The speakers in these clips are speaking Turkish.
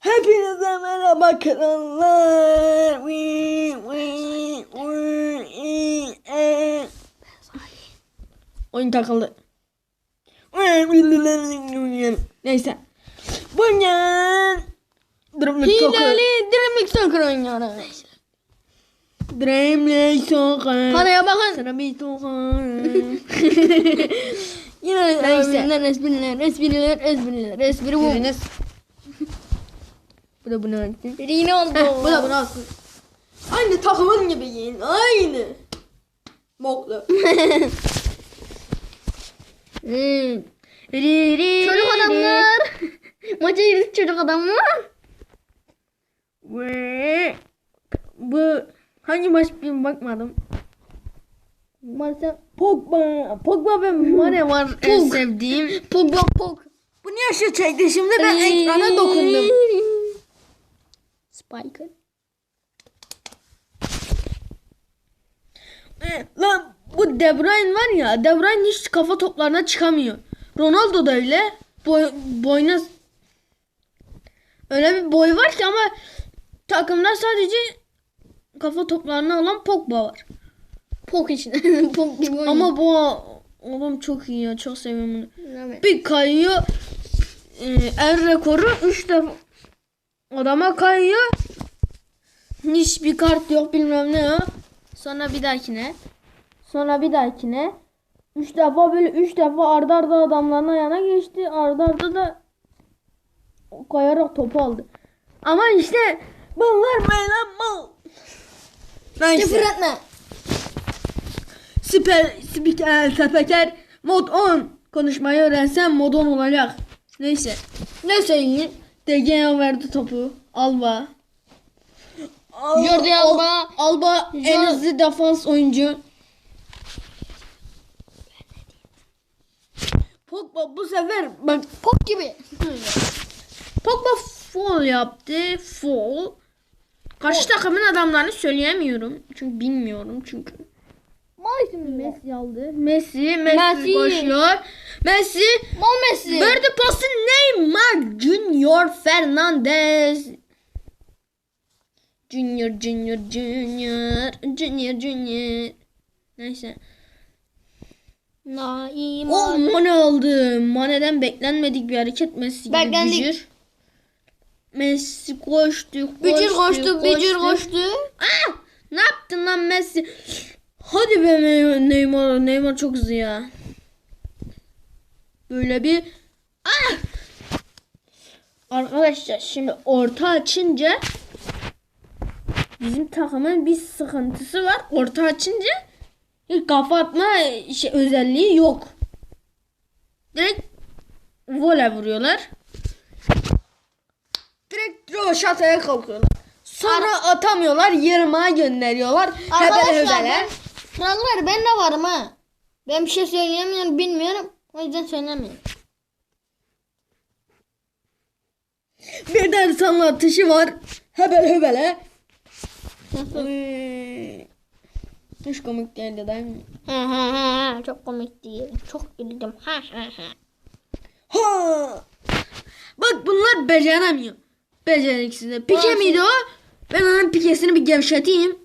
Hepinize merhaba krallar. E. Oyun takıldı. Neyse. Bugün. Hileli Dreamlik Soccer oynuyoruz. Dreamlik Soccer. Paraya bakın. Sana bir sokar. Yine Neyse. espriler, espriler, espriler, espriler, espri bu. Bu da bunu alsın. Biri yine oldu. Heh, bu da bunu alsın. Aynı takımın gibi giyin. Aynı. Moklu. Hmm. Çocuk adamlar. Maça girdik çocuk adamlar. Bu hangi maç bir bakmadım. Maça Pogba, Pogba ve Mane var en sevdiğim. Pogba Pog. Bu niye şu çekti şimdi ben ekrana dokundum. Spiker. E, Lan bu De Bruyne var ya De Bruyne hiç kafa toplarına çıkamıyor. Ronaldo da öyle. Boy, boyuna öyle bir boy var ki ama takımda sadece kafa toplarına olan Pogba var. Pog için. Pog gibi oynuyor. Ama bu oğlum çok iyi ya çok seviyorum bunu. Evet. Bir kayıyor. E, el rekoru 3 defa adama kayıyor. Hiçbir kart yok bilmem ne yok. Sonra bir dahakine. Sonra bir dahakine. 3 defa böyle 3 defa arda arda adamların ayağına geçti. Arda arda da kayarak topu aldı. Ama işte bunlar meylan mal. Küfür Neyse. etme. Süper spiker sepeker mod 10. Konuşmayı öğrensen mod 10 olacak. Neyse. Ne söyleyeyim? De Gea verdi topu. Alba. Al- Jordi Al- Alba. Alba en hızlı defans oyuncu. Pogba bu sefer bak Pog gibi. Pogba foul yaptı. Foul. Karşı takımın adamlarını söyleyemiyorum. Çünkü bilmiyorum çünkü. Maalesef Messi aldı. Messi, Messi, Messi. koşuyor. Messi Mal Messi. verdi pası Neymar Junior Fernandez. Junior, Junior, Junior, Junior, Junior. Neyse. Naim. O Mane aldı. Mane'den beklenmedik bir hareket Messi gibi Beklendik. bücür. Messi koştu, koştu, Bücür koştu, bücür koştu. Ah! Ne yaptın lan Messi? Hadi be Ne- Neymar. Neymar çok hızlı ya. Böyle bir ah! Arkadaşlar şimdi orta açınca bizim takımın bir sıkıntısı var. Orta açınca hiç kafa atma şey, özelliği yok. Direkt voley vuruyorlar. Direkt roşataya kalkıyorlar. Sonra atamıyorlar, yırmağa gönderiyorlar. Hebele Arkadaşlar hebele. ben, krallar ben de varım ha. Ben bir şey söyleyemiyorum bilmiyorum. O yüzden söylemiyorum. Bir de sana atışı var. Hebele hebele. Ee, Hiç komik değildi değil mi? Çok komik değil. Çok güldüm. Ha ha ha. Ha! Bak bunlar beceremiyor. Beceriksiz. Pike miydi o? Ben onun pikesini bir gevşeteyim.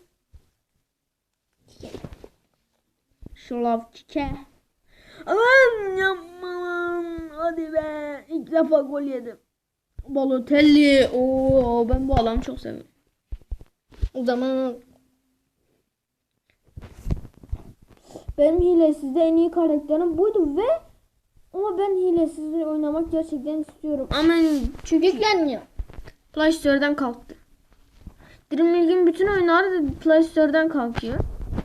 Şolav kike. Aman yapmam. Hadi be. İlk defa gol yedim. Balotelli. Oo, ben bu adamı çok seviyorum. O zaman Benim hilesizde en iyi karakterim buydu ve ama ben hilesiz oynamak gerçekten istiyorum. Ama çünkü yüklenmiyor. Play Store'dan kalktı. Dream League'in bütün oyunları da Play Store'dan kalkıyor.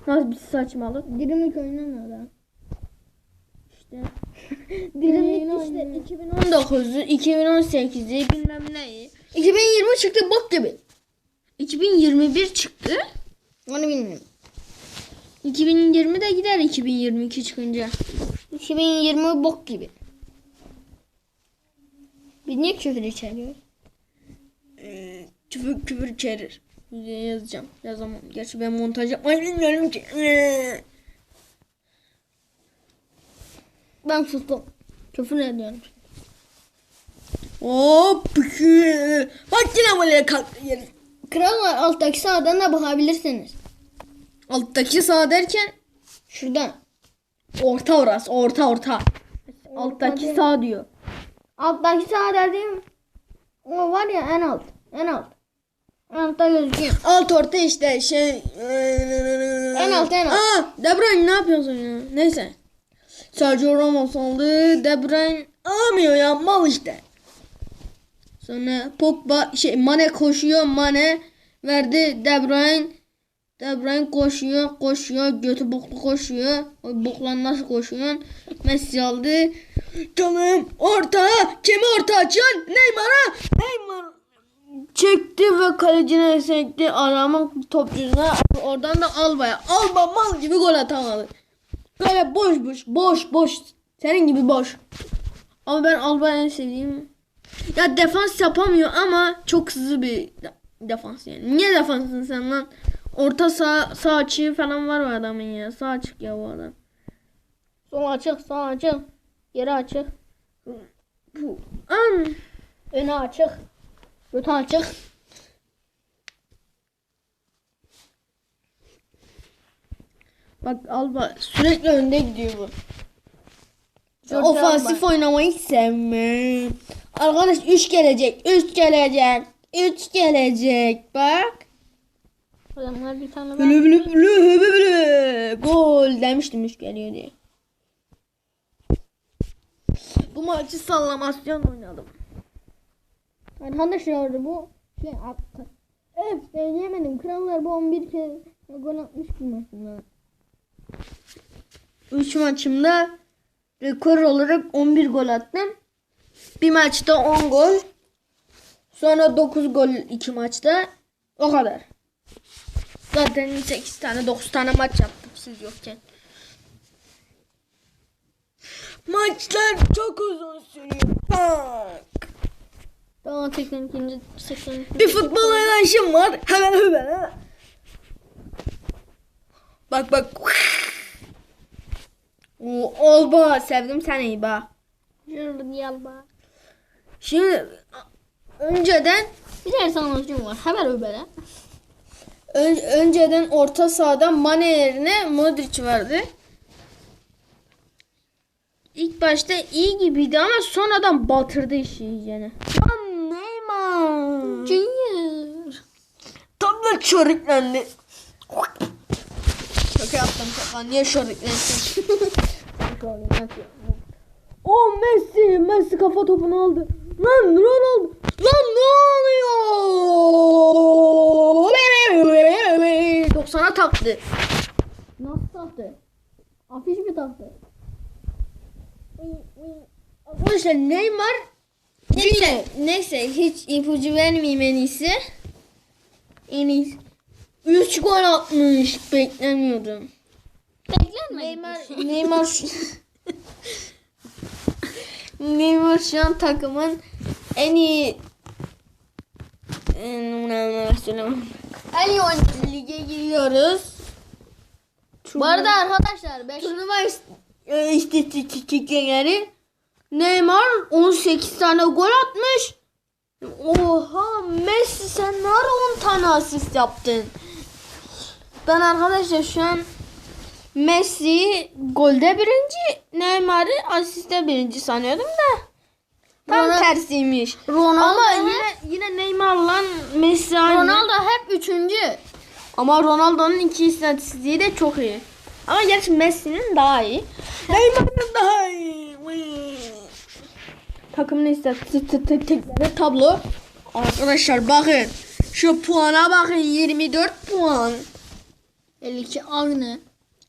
Nasıl bir saçmalık. Dirimlik oynamıyor da. İşte. League işte 2019'u, 2018'i bilmem neyi. 2020 çıktı bok gibi. 2021 çıktı. Onu bilmiyorum. 2020 de gider 2022 çıkınca. 2020 bok gibi. Biz niye küfür içeriyoruz? Ee, küfür küfür içerir. Videoya yazacağım. Yazamam. Gerçi ben montaj yapmayı bilmiyorum ki. Ben sustum. Küfür ediyorum. Hop. Bak yine böyle kalktı yere. Krallar alttaki sağdan da bakabilirsiniz. Alttaki sağ derken Şuradan. orta orası. Orta orta. Alttaki değil. sağ diyor. Alttaki sağ dediğim o var ya en alt. En alt. En altta gözüküyor. Alt orta işte şey. En alt, en alt. Aa, De Bruyne ne yapıyorsun ya? Neyse. Sergio Ramos aldı. De Bruyne alamıyor ya mal işte. Sonra Pogba şey Mane koşuyor. Mane verdi De Bruyne. De Bruyne koşuyor, koşuyor, götü boklu koşuyor. O boklan nasıl koşuyor? Messi aldı. Tamam, orta. Kimi orta açıyorsun? Neymar'a. Neymar çekti ve kalecine sekti. Adamın topçusuna oradan da Alba'ya. Alba mal gibi gol atamadı. Böyle boş boş boş boş. Senin gibi boş. Ama ben Alba'yı en sevdiğim. Ya defans yapamıyor ama çok hızlı bir de- defans yani. Niye defansın sen lan? Orta sağ, sağ açığı falan var mı adamın ya? Sağ açık ya bu adam. Sol açık, sağ açık. Geri açık. Bu an Öne açık. Götü açık. Bak Alba sürekli önde gidiyor bu. Jordi Ofansif oynamayı sevmem. Arkadaş 3 gelecek. 3 gelecek. 3 gelecek. Bak. Adamlar bir tane. Bülü bülü bülü bülü bülü. Gol demiştim 3 geliyor diye. Bu maçı sallamasyon oynadım. Arkadaşlar bu şey attı. Evet söyleyemedim. Krallar bu 11 kez gol atmış bir maçında. 3 maçımda rekor olarak 11 gol attım. Bir maçta 10 gol. Sonra 9 gol 2 maçta. O kadar. Zaten 8 tane 9 tane maç yaptım siz yokken. Maçlar çok uzun sürüyor. Bak. Daha 82. 82. Bir futbol oynayışım var. Hemen hemen. Bak bak. Oo, Olba sevdim seni bak. Jordi Alba. Şimdi önceden Bir tane sanatçım var. Haber öbere. ön- önceden orta sahadan Mane yerine Modric vardı. İlk başta iyi gibiydi ama sonradan batırdı işi iyicene. Junior. Tam da çörüklendi. Şaka yaptım şaka. Niye çörüklensin? o Messi. Messi kafa topunu aldı. Lan Ronaldo. Lan ne oluyor? 90'a taktı. Nasıl taktı? Afiş mi taktı? Arkadaşlar Neymar Neyse, neyse hiç ipucu vermeyeyim en iyisi. En iyisi. 3 gol atmış. Beklemiyordum. Beklenmedi. Neymar Neymar şu- Neymar şu an takımın en iyi en söylemem. En iyi oyuncu. Lige giriyoruz. Bu arada arkadaşlar 5 Turnuva e, istatistikleri Neymar 18 tane gol atmış. Oha Messi sen ne ara 10 tane asist yaptın? Ben arkadaşlar şu an Messi golde birinci, Neymar'ı asiste birinci sanıyordum da. Tam Ronaldo- tersiymiş. Ronaldo Ama hep- yine yine Neymar'la Messi aynı. Ronaldo hep üçüncü. Ama Ronaldo'nun iki istatistiği de çok iyi. Ama gerçi Messi'nin daha iyi. Neymar'ın daha iyi. Takımın istatistikleri tablo. Arkadaşlar bakın. Şu puana bakın 24 puan. 52 Agne.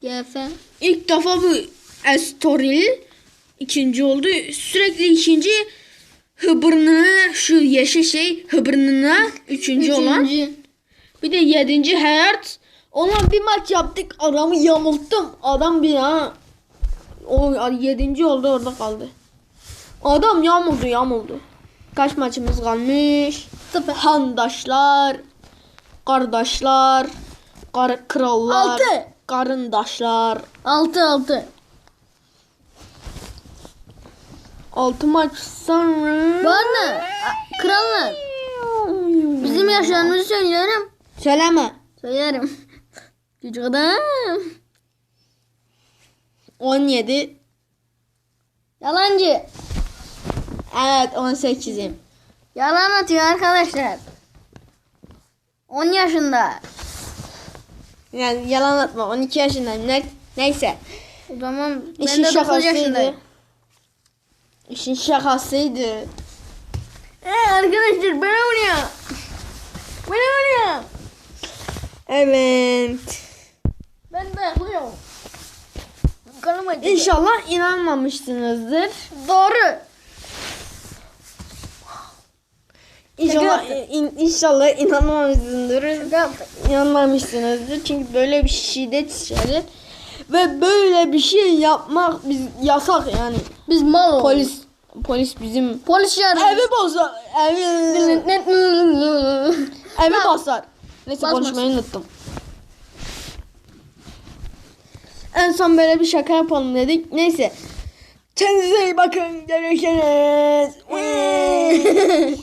GF. İlk defa bu Estoril ikinci oldu. Sürekli ikinci Hıbrınına şu yeşil şey Hıbrınına üçüncü, olan. Üçüncü. Bir de yedinci Hayat. Onunla bir maç yaptık. Adamı yamulttum. Adam bir ha. O yedinci oldu orada kaldı. Adam yamuldu yamuldu. Kaç maçımız kalmış? Sıfır. Handaşlar. Kardeşler. Kar krallar. Altı. Karındaşlar. 6 6. 6 maç sonra. Bu arada a- krallar bizim yaşlarımızı söylüyorum. Söyleme. Söylerim. Küçük adam. 17. Yalancı. Evet 18'im. Yalan atıyor arkadaşlar. 10 yaşında. Yani yalan atma 12 yaşındayım. Ne, neyse. O zaman ben İşin de 9 şakasıydı. yaşındayım. İşin şakasıydı. Ee, arkadaşlar bana vuruyor. Bana vuruyor. Evet. Ben de yapıyorum. Kanım acıdı. İnşallah inanmamışsınızdır. Doğru. İnşallah in, inşallah yaptık. inanmamışsınızdır. Çünkü böyle bir şiddet işaret ve böyle bir şey yapmak biz yasak yani. Biz mal olduk. Polis polis bizim Polis çağırdı. evi bozar. Evi evi basar. Neyse konuşmayı unuttum. En son böyle bir şaka yapalım dedik. Neyse. Kendinize iyi bakın. Görüşürüz.